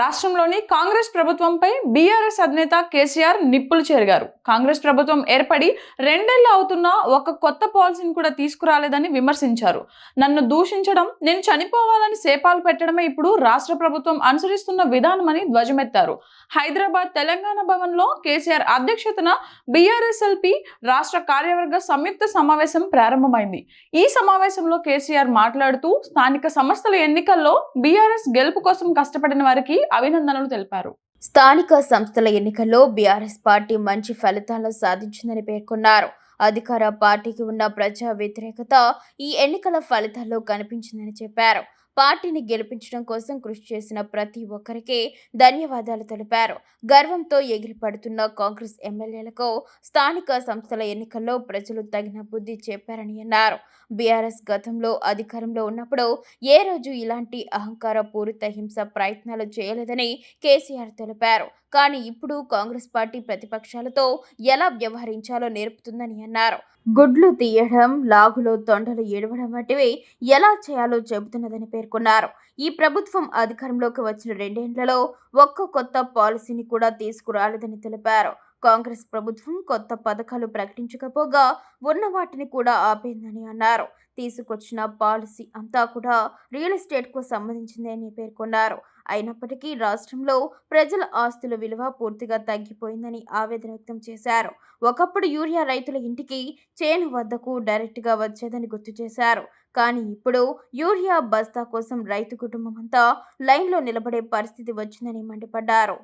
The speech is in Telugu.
రాష్ట్రంలోని కాంగ్రెస్ ప్రభుత్వంపై బీఆర్ఎస్ అధినేత కేసీఆర్ నిప్పులు చేరిగారు. కాంగ్రెస్ ప్రభుత్వం ఏర్పడి రెండేళ్ళు అవుతున్నా ఒక కొత్త పాలసీని కూడా తీసుకురాలేదని విమర్శించారు. నన్ను దూషించడం నేను చనిపోవాలని సేపాలు పెట్టడమే ఇప్పుడు రాష్ట్ర ప్రభుత్వం అనుసరిస్తున్న విధానమని ధ్వజమెత్తారు. హైదరాబాద్ తెలంగాణ భవన్లో కేసీఆర్ అధ్యక్షతన బీఆర్ఎస్ఎల్పి రాష్ట్ర కార్యవర్గ సంయుక్త సమావేశం ప్రారంభమైంది. ఈ సమావేశంలో కేసీఆర్ మాట్లాడుతూ స్థానిక సంస్థల ఎన్నికల్లో బీఆర్ఎస్ గెలుపు కోసం కష్టపడిన వారికి అభినందనలు తెలిపారు. స్థానిక సంస్థల ఎన్నికల్లో బీఆర్ఎస్ పార్టీ మంచి ఫలితాలు సాధించిందని పేర్కొన్నారు. అధికార పార్టీకి ఉన్న ప్రజా వ్యతిరేకత ఈ ఎన్నికల ఫలితాల్లో కనిపించిందని చెప్పారు. పార్టీని గెలిపించడం కోసం కృషి చేసిన ప్రతి ఒక్కరికి ధన్యవాదాలు తెలిపారు. గర్వంతో ఎగిరిపడుతున్న కాంగ్రెస్ ఎమ్మెల్యేలకు స్థానిక సంస్థల ఎన్నికల్లో ప్రజలు తగిన బుద్ధి చెప్పారని అన్నారు. బీఆర్ఎస్ గతంలో అధికారంలో ఉన్నప్పుడు ఏ రోజు ఇలాంటి అహంకార పూరిత హింస ప్రయత్నాలు చేయలేదని కేసీఆర్ తెలిపారు. కానీ ఇప్పుడు కాంగ్రెస్ పార్టీ ప్రతిపక్షాలతో ఎలా వ్యవహరించాలో నేర్పుతుందని అన్నారు. గుడ్లు తీయడం లాగులో తొండలు ఏడవడం వంటివి ఎలా చేయాలో చెబుతున్నదని పేర్కొన్నారు. ఈ ప్రభుత్వం అధికారంలోకి వచ్చిన రెండేళ్ళలో ఒక్క కొత్త పాలసీని కూడా తీసుకురాలేదని తెలిపారు. కాంగ్రెస్ ప్రభుత్వం కొత్త పథకాలు ప్రకటించకపోగా ఉన్న వాటిని కూడా ఆపేందని అన్నారు. తీసుకొచ్చిన పాలసీ అంతా కూడా రియల్ ఎస్టేట్కు సంబంధించింది అని పేర్కొన్నారు. అయినప్పటికీ రాష్ట్రంలో ప్రజల ఆస్తుల విలువ పూర్తిగా తగ్గిపోయిందని ఆవేదన వ్యక్తం చేశారు. ఒకప్పుడు యూరియా రైతుల ఇంటికి చేను వద్దకు డైరెక్ట్గా వచ్చేదని గుర్తు చేశారు. కానీ ఇప్పుడు యూరియా బస్తా కోసం రైతు కుటుంబం అంతా లైన్లో నిలబడే పరిస్థితి వచ్చిందని మండిపడ్డారు.